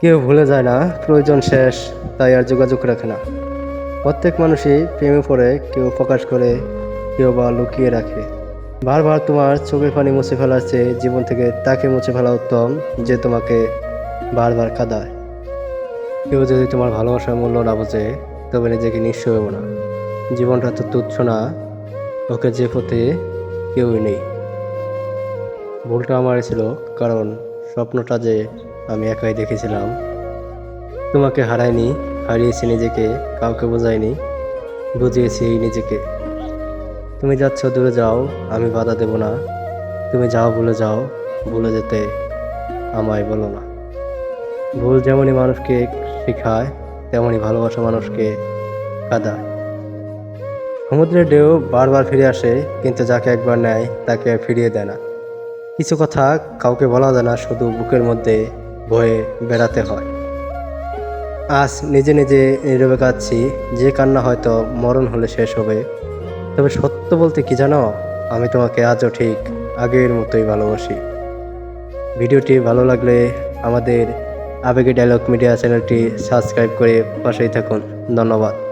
কেউ ভুলে যায় না, প্রয়োজন শেষ, তাই আর যোগাযোগ রাখে না। প্রত্যেক মানুষই প্রেমে পড়ে, কেউ প্রকাশ করে, কেউ বা লুকিয়ে রাখে। বারবার তোমার চোখের পানি মুছে ফেলার চেয়ে জীবন থেকে তাকে মুছে ফেলা উত্তম, যে তোমাকে বারবার কাঁদায়। কেউ যদি তোমার ভালোবাসার মূল্য না বোঝে, তবে নিজেকে নিঃস্ব হব না। জীবনটা তো তুচ্ছ না, ওকে যে পথে কেউই নেই। ভুলটা আমার ছিল, কারণ স্বপ্নটা যে আমি একাই দেখেছিলাম, তোমাকে হারাইনি হারিয়েছি নিজেকে, কাউকে বোঝাইনি বুঝিয়েছি নিজেকে। তুমি যাচ্ছ, দূরে যাও, আমি বাধা দেব না। তুমি যাও, ভুলে যাও, ভুলে যেতে আমায় বলো না। ভুল যেমনই মানুষকে শেখায় তেমনই ভালোবাসা মানুষকে কাঁদায়। সমুদ্রের ঢেউ বারবার ফিরে আসে, কিন্তু যাকে একবার নেয়, তাকে ফিরিয়ে দেয় না। কিছু কথা কাউকে বলা যায় না, শুধু বুকের মধ্যে ভয়ে বেড়াতে হয়। আজ নিজে নিজে নীরবে কাঁদছি, যে কান্না হয়তো মরণ হলে শেষ হবে। তবে সত্য বলতে কি জানো, আমি তোমাকে আজও ঠিক আগের মতোই ভালোবাসি। ভিডিওটি ভালো লাগলে আমাদের আবেগে ডায়লগ মিডিয়া চ্যানেলটি সাবস্ক্রাইব করে পাশেই থাকুন। ধন্যবাদ।